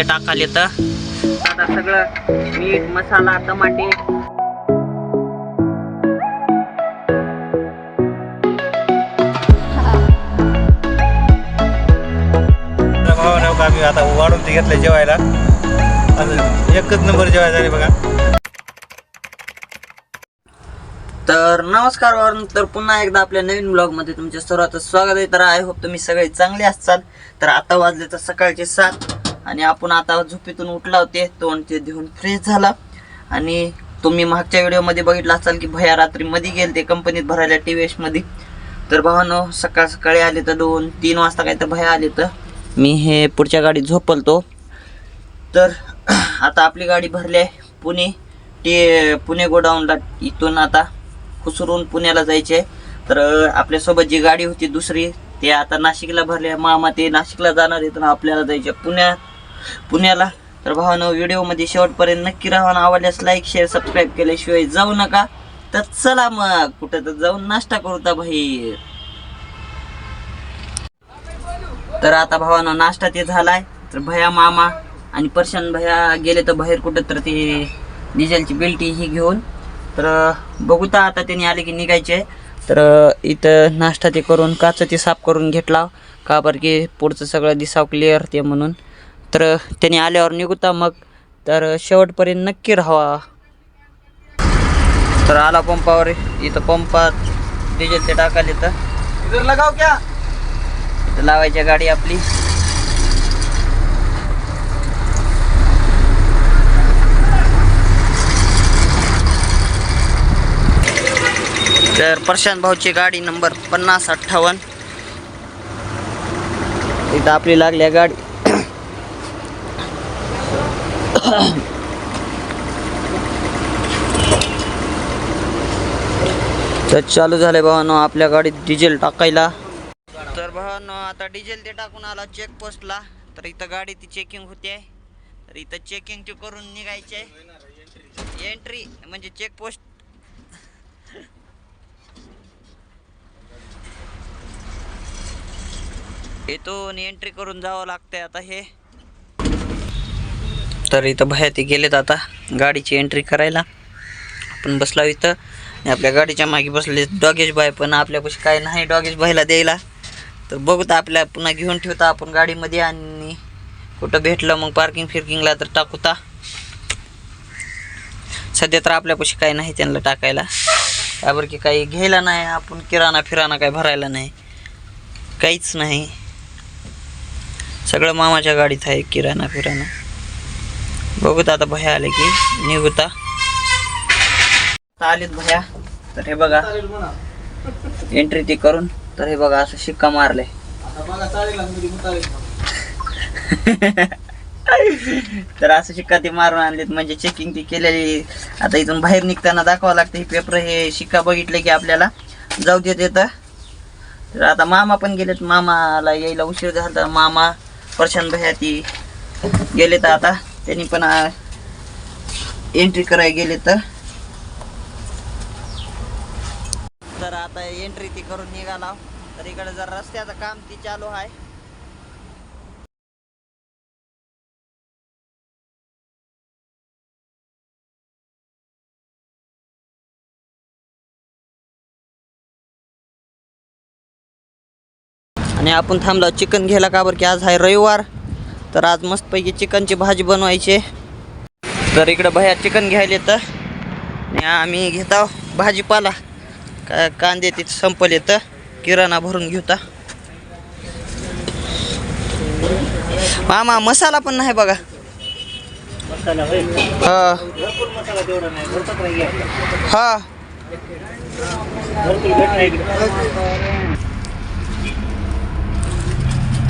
ते टाकाले तर आता सगळं मीठ मसाला टमाटे. भावानं का आम्ही आता वाढून ते घेतलं जेवायला. एकच नंबर जेवायला झाले बघा. तर नमस्कार वरून तर पुन्हा एकदा आपल्या नवीन ब्लॉगमध्ये तुमच्या सर्वांचं स्वागत आहे. तर आय होप तुम्ही सगळे चांगले असाल तर आता वाजले तर सकाळचे सात. आणि आपण आता झोपेतून उठला होते तोंड ते देऊन फ्रेश झाला. आणि तुम्ही मागच्या व्हिडिओमध्ये बघितला असाल की भया रात्रीमध्ये गेले ते कंपनीत भरायला टी व्ही एसमध्ये तर भावानो सकाळ सकाळी आले तर दोन तीन वाजता काय तर भया आले तर मी हे पुढच्या गाडीत झोपलतो. तर आता आपली गाडी भरली आहे पुणे ते पुणे गोडाऊनला इथून आता खुसरून पुण्याला जायचे आहे. तर आपल्यासोबत जी गाडी होती दुसरी ते आता नाशिकला भरले मामा ते नाशिकला जाणार आहे तर आपल्याला जायचे पुण्यात. पुण्याला. तर भावानं व्हिडिओमध्ये शेवटपर्यंत नक्की राहा आवडल्यास लाईक शेअर सबस्क्राईब केल्याशिवाय जाऊ नका. तर चला मग कुठं तर जाऊन नाश्ता करू ता बाहेर. तर आता भावानं नाश्ता ते झालाय. तर भया मामा आणि परशान भया गेले तर बाहेर कुठं तर ते डिझेलची बिल्टी ही घेऊन. तर बघूता आता त्यांनी आले की निघायचे. तर इथं नाश्ता ते करून काच ते साफ करून घेतला. का बरं की पुढचं सगळं दिसाव क्लिअर ते म्हणून. तर त्यांनी आल्यावर निघूता मग. तर शेवटपर्यंत नक्की राहावा. तर आला पंपावर. इथं पंपात डिझेल ते तर. इधर लगाव क्या? इथं लावायची गाडी आपली. तर प्रशांत भाऊची गाडी नंबर पन्नास अठ्ठावन्न. इथं आपली लागली गाडी. तर चालू झाले भावानो आपल्या गाडीत डिझेल टाकायला. तर भावानो आता डिझेल ते टाकून आला चेकपोस्टला तर इथं गाडी ती चेकिंग होते. तर इथं चेकिंग ते करून निघायचे. एंट्री म्हणजे चेकपोस्ट येतो इथून एंट्री करून जावं लागतंय आता हे. तर इथं बाहेर ते गेलेत आता. गाडीची एंट्री करायला. आपण बसला इथं. आणि आपल्या गाडीच्या मागे बसले डॉगेश बाय पण आपल्यापाशी काय नाही. डॉगेश बायला द्यायला. तर बघू तर आपल्या पुन्हा घेऊन ठेवता आपण गाडीमध्ये आणि कुठं भेटलं मग पार्किंग फिरकिंगला तर टाकूता सध्या तर आपल्यापाशी काय नाही त्यांना टाकायला. त्यावर की काही घ्यायला नाही. आपण किराणा फिराणा काय भरायला नाही. काहीच नाही. सगळं मामाच्या गाडीत आहे किराणा फिराणा. बघूत आता भया आले की निघूता आलेत भया. तर हे बघा. एंट्री ती करून तर हे बघा असं शिक्का मारले तर असं शिक्का ती मारून आणलीत म्हणजे चेकिंग ती केलेली. आता इथून बाहेर निघताना दाखवावं लागतं हे पेपर हे शिक्का बघितले की आपल्याला. जाऊ देत येतं तर. आता मामा पण गेलेत मामाला यायला उशीर झाला. तर मामा प्रशांत भया ती गेले तर आता. त्यांनी पण एंट्री करायला गेले तर. तर आता एंट्री ती करून निघाला. तर इकडे जर रस्त्याचं काम ती चालू आहे. आणि आपण थांबलो. चिकन घ्यायला का बरं की आज आहे रविवार? तर आज मस्तपैकी चिकनची भाजी बनवायची. तर इकडं भया चिकन घ्यायला येतं आणि आम्ही घेता भाजीपाला. का कांदे तिथे संपल येतं किराणा भरून घेता मामा मसाला पण नाही बघा. हा. हा.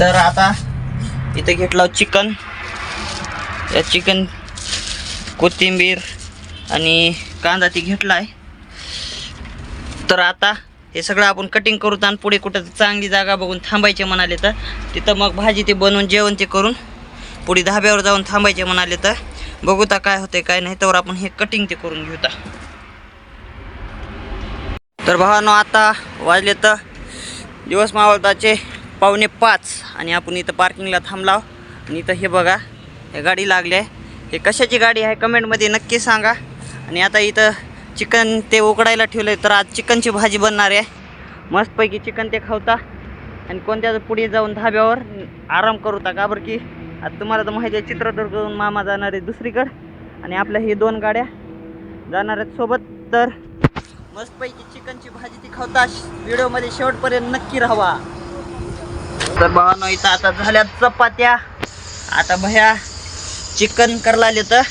तर आता इथं घेतला चिकन. या चिकन कोथिंबीर आणि कांदा ती घेतला आहे तर आता हे सगळं आपण कटिंग करू आणि पुढे कुठं चांगली जागा बघून थांबायचे म्हणाले तर तिथं मग भाजी ते बनवून जेवण ते करून पुढे धाब्यावर जाऊन थांबायचे म्हणाले तर बघूता काय होते काय नाही तर आपण हे कटिंग ते करून घेऊता तर भावानो आता वाजले तर दिवस मावळताचे. पावणे पाच आणि आपण इथं पार्किंगला थांबलाव आणि इथं हे बघा हे गाडी लागली आहे. हे कशाची गाडी आहे कमेंटमध्ये नक्की सांगा. आणि आता इथं चिकन ते उकडायला ठेवलं आहे तर आज चिकनची भाजी बनणार आहे. मस्तपैकी चिकन ते खावता. आणि कोणत्या पुढे जाऊन धाब्यावर आराम करूता का बरं की? आता तुम्हाला तर माहिती आहे चित्रदुर्गहून मामा जाणार आहे दुसरीकडं. आणि आपल्या ही दोन गाड्या जाणार आहेत सोबत. तर मस्तपैकी चिकनची भाजी ती खावता. व्हिडिओमध्ये शेवटपर्यंत नक्की राहावा. तर भावानो इथं आता झाल्या चपात्या. आता भया चिकन करला आले तर.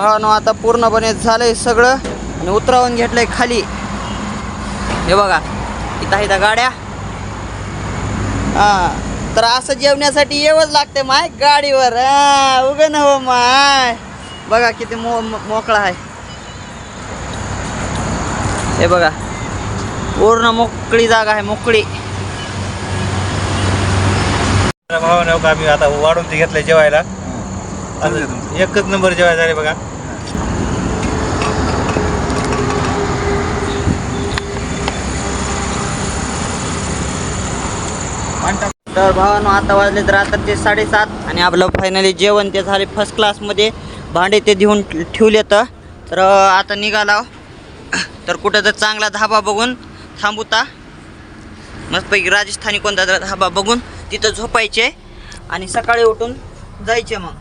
भावानो आता पूर्णपणे झालंय सगळं. आणि उतरावून घेतलंय खाली. हे बघा इथं आहे त्या गाड्या. हा तर असं जेवण्यासाठी येवच लागते माय गाडीवर. उग न हो माय. बघा किती मो मोकळा आहे. हे बघा पूर्ण मोकळी जागा आहे मोकळी. भावानं का आम्ही आता वाढून ते घेतलंय जेवायला? एकच नंबर जेवायला झाले बघा. तर भावानो आता वाजले तर रात्रीचे साडेसात आणि आपलं फायनली जेवण ते झाले फर्स्ट क्लासमध्ये भांडे ते देऊन ठेवले तर तर आता निघाला. तर कुठं तर चांगला धाबा बघून थांबूता. मस्तपैकी राजस्थानी कोणता धाबा बघून तिथं झोपायचे आणि सकाळी उठून जायचे मग.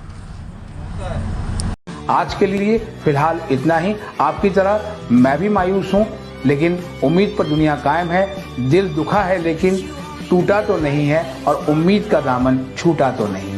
आज के लिए फ़िलहाल इतना ही। आपकी तरह मैं भी मायूस हूँ, लेकिन उम्मीद पर दुनिया कायम है। दिल दुखा है, लेकिन टूटा तो नहीं है और उम्मीद का दामन छूटा तो नहीं।